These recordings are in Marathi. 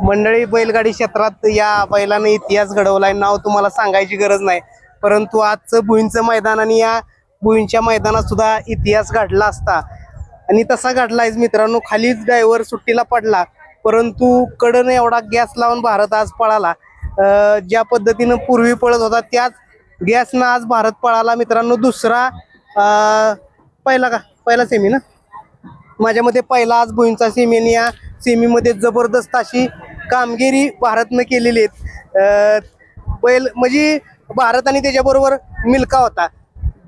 मंडळी बैलगाडी क्षेत्रात या बैलानं इतिहास घडवलाय. नाव तुम्हाला सांगायची गरज नाही. परंतु आजचं भुईंचं मैदान आणि या भुईंच्या मैदानात सुद्धा इतिहास घडला असता. आणि तसा घडलायच मित्रांनो खालीच ड्रायव्हर सुट्टीला पडला. परंतु कडनं एवढा गॅस लावून भारत आज पळाला. ज्या पद्धतीनं पूर्वी पळत होता त्याच गॅसनं आज भारत पळाला. मित्रांनो दुसरा पहिला का? पहिला सेमी ना? माझ्या मते पहिला आज भुईंचा सेमी आणि या सेमीमध्ये जबरदस्त अशी कामगिरी भारतनं केलेली आहेत. बैल म्हणजे भारत आणि त्याच्याबरोबर मिल्का होता.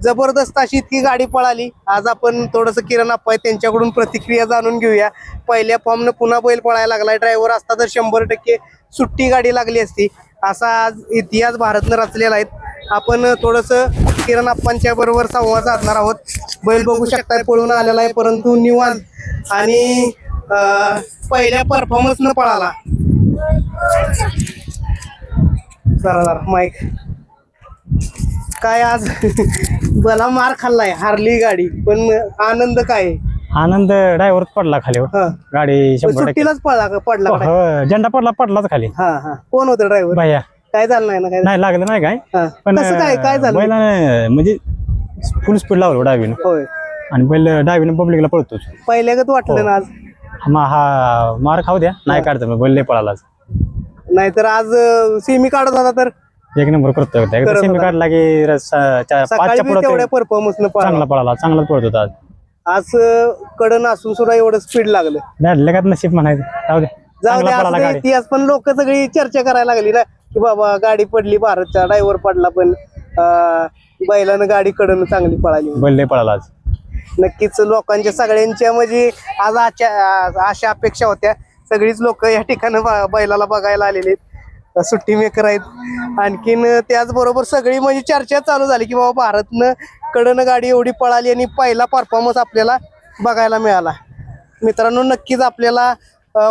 जबरदस्त अशी इतकी गाडी पळाली. आज आपण थोडंसं किरण अप्पा त्यांच्याकडून प्रतिक्रिया जाणून घेऊया. पहिल्या फॉर्मनं पुन्हा बैल पळायला लागलाय. ड्रायव्हर असता तर शंभर टक्के सुट्टी गाडी लागली असती. असा आज इतिहास भारतनं रचलेला आहे. आपण थोडंसं किरण अप्पांच्या बरोबर संवाद साधणार आहोत. बैल बघू शकताय पळून आलेला आहे परंतु निवांत. आणि पहिल्या परफॉर्मन्स न पळाला. जरा जरा माईक काय आज? मला मार खाल्लाय हारली गाडी पण आनंद काय? आनंद ड्रायव्हर पडला खाली हो. हा. गाडी शंभर टक्के. सुट्टीलाच पडला का पडला काय? हो, झेंडा पडला पडलाच खाली. हा हा. कोण होतं ड्रायव्हर भैया. काय झालं नाही ना काय नाही लागलं नाही काय? हा. पण कसं काय काय झालं? बैलाने म्हणजे फुल स्पीड लावलं डावीनं. होय. आणि बैल डावीनं पब्लिकला पळतोच. पहिल्यागत वाटलं ना आज? हा हा मार खाऊ द्या. नाही काढतो मी बैल लय पळालाच नाहीतर आज सेमी काढत होता तर? एक नंबर एकदा करत सेमी होता. काढला की रस- चा- सकाळी पाचच्या बी पुढे तेवढ्या पळाला. चांगला पळाला चांगलाच पळत होता आज. आज कडन असून सुद्धा एवढं स्पीड लागलं. का नशीब म्हणायचं? जाऊ दे. जाऊ चांगला दे पळाला असं गाडी. इतिहास पण लोक सगळी चर्चा करायला लागली ना की बाबा गाडी पडली भारतचा ड्रायव्हर पडला पण अं, बैलानं गाडी कडन चांगली पळाली. बैल पळाला आज. नक्कीच लोकांच्या सगळ्यांच्या म्हणजे आज आशा अशा अपेक्षा होत्या. सगळीच लोक या ठिकाणी बैलाला बघायला आलेली आहेत. सुट्टी मेकर आहेत. आणखीन त्याचबरोबर सगळी म्हणजे चर्चा चालू झाली की बाबा भारतनं कडनं गाडी एवढी पळाली आणि पहिला परफॉर्मन्स आपल्याला बघायला मिळाला. मित्रांनो नक्कीच आपल्याला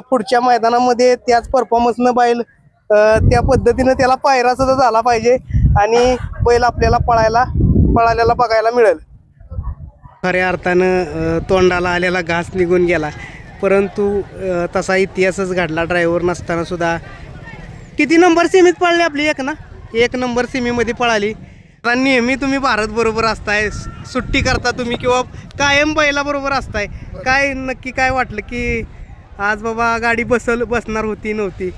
पुढच्या मैदानामध्ये त्याच परफॉर्मन्सनं बैल त्या पद्धतीनं त्याला पायरा सुद्धा झाला पाहिजे आणि बैल आपल्याला पळायला पळालेला बघायला मिळेल. खऱ्या अर्थानं तोंडाला आलेला घास निघून गेला. परंतु तसा इतिहासच घडला. ड्रायव्हर नसताना सुद्धा किती नंबर सीमीत पळले आपली एक ना? एक नंबर सेमीमध्ये पळाली. आता नेहमी तुम्ही भारत बरोबर असताय सुट्टी करता तुम्ही किंवा कायम बैला बरोबर असताय. काय नक्की काय वाटलं की आज बाबा गाडी बसल बसणार होती नव्हती?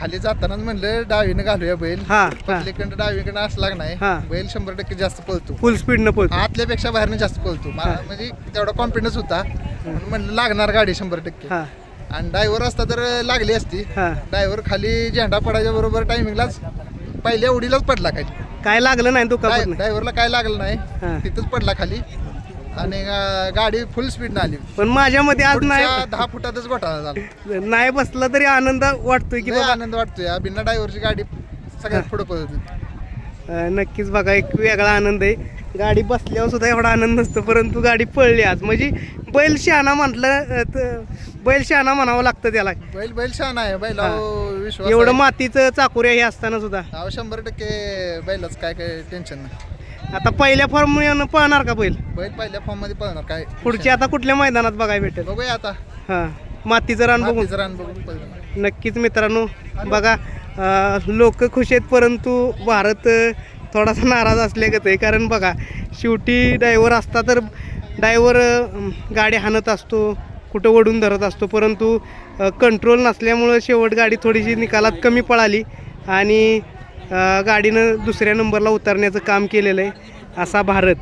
खाली जातानाच म्हणलं डावीनं घालूया बैल. हा हा. पलीकडं डावीकडं असला का नाही हा. बैल शंभर टक्के जास्त पळतो. फुल स्पीडनं पळतो. आतल्यापेक्षा बाहेरनं जास्त पळतो. मला म्हणजे तेवढा कॉन्फिडन्स होता. म्हणून म्हणलं लागणार गाडी शंभर टक्के. हा. आणि ड्रायव्हर असता तर लागली असती. हा. ड्रायव्हर खाली झेंडा पडायच्या बरोबर टायमिंगलाच पहिल्या उडीलाच पडला खाली. काय लागलं नाही दुखापत नाही. ड्रायव्हरला काय लागलं हा. नाही तिथंच पडला खाली. आणि गाडी फुल स्पीडनं आली. पण माझ्या मध्ये आज नाही. दहा फुटातच घोटाळा झाला. नाही बसला तरी आनंद वाटतोय की लय बाबा. आनंद वाटतोय. बिना ड्रायव्हरची गाडी सगळ्यात पुढे पळत होती. अं, नक्कीच बघा एक वेगळा आनंद आहे. गाडी बसल्यावर सुद्धा एवढा आनंद नसतो परंतु गाडी पळली आज. म्हणजे बैल शहाणा म्हटलं अं, त- बैल शहाणा म्हणावं लागतं त्याला. बैल बैल छान आहे. बैला विश्वास एवढं आहे. मातीचं चाकोऱ्या हे असताना सुद्धा. अहो शंभर टक्के बैलाच काय काय टेन्शन नाही. आता पहिल्या फॉर्म पळणार का बैल? बैल पहिल्या फॉर्ममध्ये पळणार काय पुढची आता कुठल्या मैदानात बघायला भेटेल? बघूया आता. हा मातीचं रान बघून. मातीचं रान बघून पळणार. नक्कीच मित्रांनो बघा लोक खुश आहेत परंतु भारत अं, थोडासा नाराज असल्यागत आहे. कारण बघा शेवटी ड्रायव्हर असता तर ड्रायव्हर गाडी हाणत असतो कुठं वडून धरत असतो. परंतु कंट्रोल नसल्यामुळं शेवट गाडी थोडीशी निकालात कमी पळाली. आणि गाडीनं दुसऱ्या नंबरला उतरण्याचं काम केलेलं आहे असा भारत.